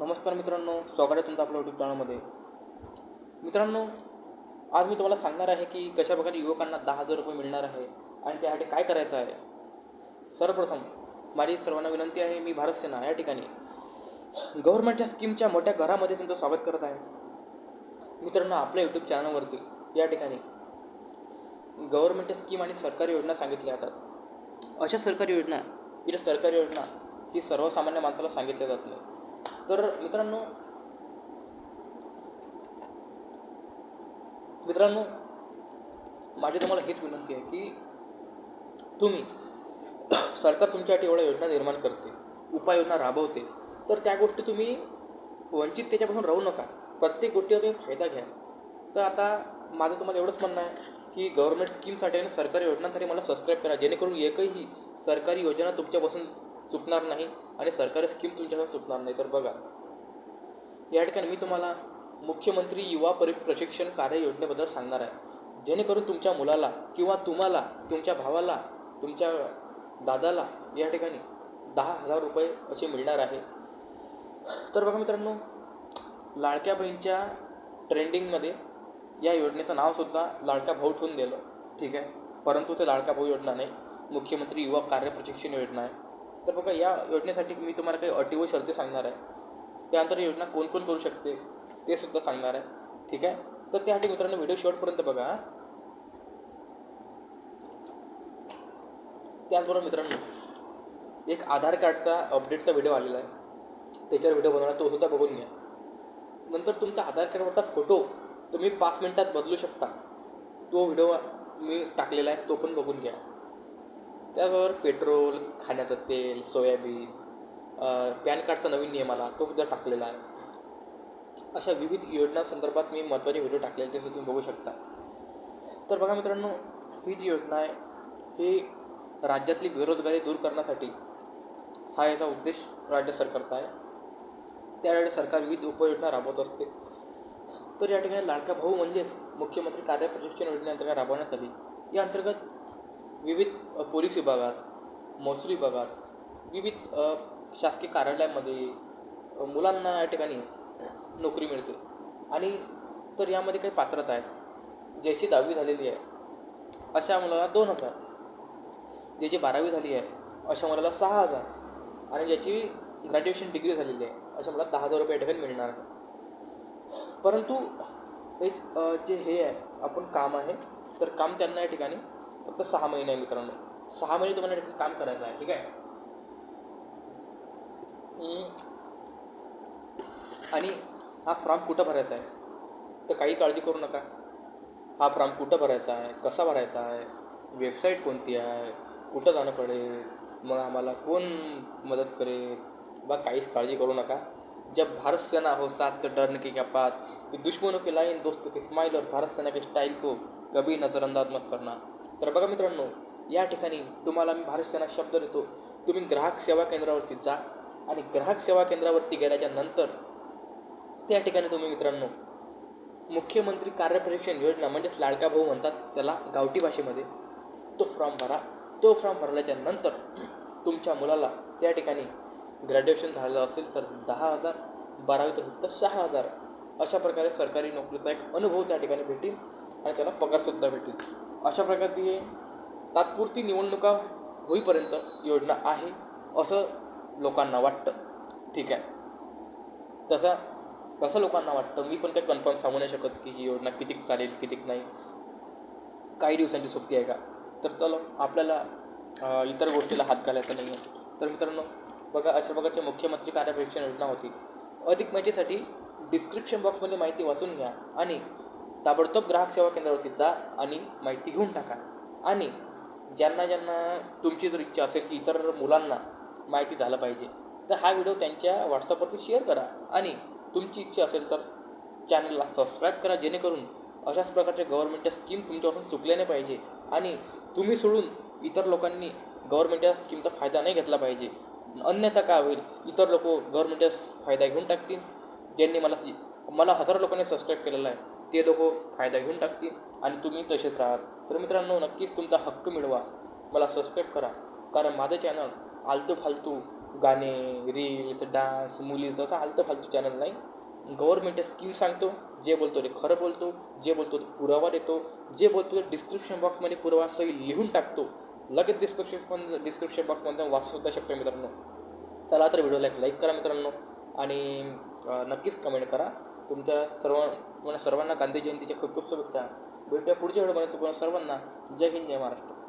नमस्कार मित्रांनो स्वागत आहे तुमचं आपल्या यूट्यूब चॅनलमध्ये मित्रांनो आज मी तुम्हाला सांगणार आहे की कशा प्रकारे युवकांना दहा हजार रुपये मिळणार आहे आणि त्यासाठी काय करायचं आहे. सर्वप्रथम माझी सर्वांना विनंती आहे मी भारत सेना या ठिकाणी. गव्हर्नमेंटच्या स्कीमच्या मोठ्या घरामध्ये तुमचं स्वागत करत आहे. मित्रांनो आपल्या यूट्यूब चॅनलवरती या ठिकाणी गव्हर्नमेंटच्या स्कीम आणि सरकारी योजना सांगितल्या जातात. अशा सरकारी योजना इथे सरकारी योजना ही सर्वसामान्य माणसाला सांगितल्या जात नाही. तर मित्रांनो मित्रांनो माझी तुम्हाला हेच विनंती आहे की तुम्ही सरकार तुमच्यासाठी एवढ्या योजना निर्माण करते उपाययोजना राबवते तर त्या गोष्टी तुम्ही वंचित त्याच्यापासून राहू नका. प्रत्येक गोष्टीचा तुम्ही फायदा घ्या. तर आता माझं तुम्हाला एवढंच म्हणणं आहे की गव्हर्नमेंट स्कीमसाठी आणि सरकारी योजनांसाठी मला सबस्क्राईब करा जेणेकरून एकही सरकारी योजना तुमच्यापासून चुकणार नाही आणि सरकारी स्कीम तुमच्याकडून चुकणार नाही. तर बघा या ठिकाणी मी तुम्हाला मुख्यमंत्री युवा परि प्रशिक्षण कार्य योजनेबद्दल सांगणार आहे. जेणेकरून तुमच्या मुलाला किंवा तुम्हाला तुमच्या भावाला तुमच्या दादाला या ठिकाणी दहा हजार रुपये असे मिळणार आहे. तर बघा मित्रांनो लाडक्या बहीणच्या ट्रेंडिंगमध्ये या योजनेचं नावसुद्धा लाडका भाऊ ठेवून दिलं. ठीक आहे? परंतु ते लाडका भाऊ योजना नाही. मुख्यमंत्री युवा कार्य प्रशिक्षण योजना आहे. तर बघा या योजनेसाठी मी तुम्हाला काही अटी व शर्ती सांगणार आहे. त्यानंतर योजना कोण कोण करू शकते ते सुद्धा सांगणार आहे. ठीक आहे? तर त्यासाठी मित्रांनो व्हिडिओ शेवटपर्यंत बघा त्याचबरोबर मित्रांनो एक आधार कार्डचा अपडेटचा व्हिडिओ आलेला आहे. त्याच्यावर व्हिडिओ बनवला तो सुद्धा बघून घ्या. नंतर तुमचा आधार कार्डवरचा फोटो तुम्ही पाच मिनटात बदलू शकता. तो व्हिडिओ मी टाकलेला आहे तो पण बघून घ्या. त्याबरोबर पेट्रोल खाण्याचं तेल सोयाबीन पॅन कार्डचा नवीन नियम आला तो सुद्धा टाकलेला आहे. अशा विविध योजनांसंदर्भात मी महत्त्वाचे व्हिडिओ टाकलेले ते सुद्धा तुम्ही बघू शकता. तर बघा मित्रांनो ही जी योजना आहे ही राज्यातली बेरोजगारी दूर करण्यासाठी हा याचा उद्देश राज्य सरकारचा आहे. त्यावेळी सरकार विविध उपयोजना राबवत असते. तर या ठिकाणी लाडका भाऊ म्हणजेच मुख्यमंत्री कार्य प्रशिक्षण योजनेअंतर्गत राबवण्यात आली. या अंतर्गत विविध पोलीस विभागात महसूल विभागात विविध शासकीय कार्यालयामध्ये मुलांना या ठिकाणी नोकरी मिळते. आणि तर यामध्ये काही पात्रता आहे ज्याची दहावी झालेली आहे अशा मुलाला दोन हजार. ज्याची बारावी झाली आहे अशा मुलाला सहा हजार. आणि ज्याची ग्रॅज्युएशन डिग्री झालेली आहे अशा मुलाला दहा हजार रुपये या ठिकाणी मिळणार आहे परंतु एक जे हे आहे आपण काम आहे तर काम त्यांना या ठिकाणी फक्त सहा महिने आहे मित्रांनो. सहा महिने तुम्हाला काम करायचं आहे ठीक आहे? आणि हा फॉर्म कुठं भरायचा आहे? तर काही काळजी करू नका. हा फॉर्म कुठं भरायचा आहे? कसा भरायचा आहे? वेबसाईट कोणती आहे? कुठं जाणं पडेल? मग आम्हाला कोण मदत करेल? बा काहीच काळजी करू नका. जब भारत सेना हो साथ तो डरने की क्या बात? दुश्मनों की लाइन दोस्तों की स्माइल और भारत सेना के स्टाइल को कभी नजरअंदाज मत करना। तर बघा मित्रांनो या ठिकाणी तुम्हाला मी भारत सेना शब्द देतो. तुम्ही ग्राहक सेवा केंद्रावरती जा आणि ग्राहक सेवा केंद्रावरती गेल्याच्यानंतर त्या ठिकाणी तुम्ही मित्रांनो मुख्यमंत्री कार्यप्रशिक्षण योजना म्हणजेच लाडका भाऊ म्हणतात त्याला गावठी भाषेमध्ये तो फॉर्म भरा. तो फॉर्म भरल्याच्या नंतर तुमच्या मुलाला त्या ठिकाणी ग्रॅज्युएशन झालेलं असेल तर दहा हजार बारावीत असेल तर सहा हजार अशा प्रकारे सरकारी नोकरीचा एक अनुभव त्या ठिकाणी भेटेल आणि त्याला पगारसुद्धा भेटेल अशा प्रकारची तात्पुरती निवडणुका होईपर्यंत योजना आहे असं लोकांना वाटतं. ठीक आहे? तसा कसं लोकांना वाटतं? मी पण काही कन्फर्म सांगू नाही शकत की ही योजना कितीक चालेल कितीक नाही. काही दिवसांची सुट्टी आहे का? तर चलो आपल्याला इतर गोष्टीला हात घालायचा नाही आहे तर मित्रांनो बघा अशा प्रकारची मुख्यमंत्री कार्यपरीक्षण योजना होती. अधिक माहितीसाठी डिस्क्रिप्शन बॉक्समध्ये माहिती वाचून घ्या आणि ताबडतोब ग्राहक सेवा केंद्रावरती जा आणि माहिती घेऊन टाका. आणि ज्यांना ज्यांना तुमची जर इच्छा असेल की इतर मुलांना माहिती झालं पाहिजे तर हा व्हिडिओ त्यांच्या व्हॉट्सअपवरती शेअर करा. आणि तुमची इच्छा असेल तर चॅनलला सबस्क्राईब करा जेणेकरून अशाच प्रकारच्या गव्हर्नमेंटच्या स्कीम तुमच्यापासून चुकल्या नाही पाहिजे. आणि तुम्ही सोडून इतर लोकांनी गव्हर्नमेंटच्या स्कीमचा फायदा नाही घेतला पाहिजे. अन्यथा काय होईल? इतर लोक गव्हर्नमेंटचा फायदा घेऊन टाकतील. ज्यांनी मला मला हजारो लोकांनी सबस्क्राईब केलेला आहे. ते लोक फायदा घेऊन टाकतील आणि तुम्ही तसेच राहाल. तर मित्रांनो नक्कीच तुमचा हक्क मिळवा. मला सबस्क्राईब करा. कारण माझं चॅनल आलतू फालतू गाणे रील्स डान्स मुलीज असं आलतं फालतू चॅनल नाही गव्हर्मेंट स्कीम सांगतो. जे बोलतो ते खरं बोलतो. जे बोलतो ते पुरावा देतो. जे बोलतो ते डिस्क्रिप्शन बॉक्समध्ये पुरावा सही लिहून टाकतो. लगेच डिस्क्रिप्शन डिस्क्रिप्शन बॉक्समध्ये वाचू सुद्धा शकतो मित्रांनो. चला तर व्हिडिओला एक लाईक करा मित्रांनो. आणि नक्कीच कमेंट करा. तुमच्या सर्व तुम्हाला सर्वांना गांधी जयंतीच्या खूप खूप शुभेच्छा. भेटूया पुढच्या वेळेपर्यंत तुम्हाला सर्वांना जय हिंद जय महाराष्ट्र.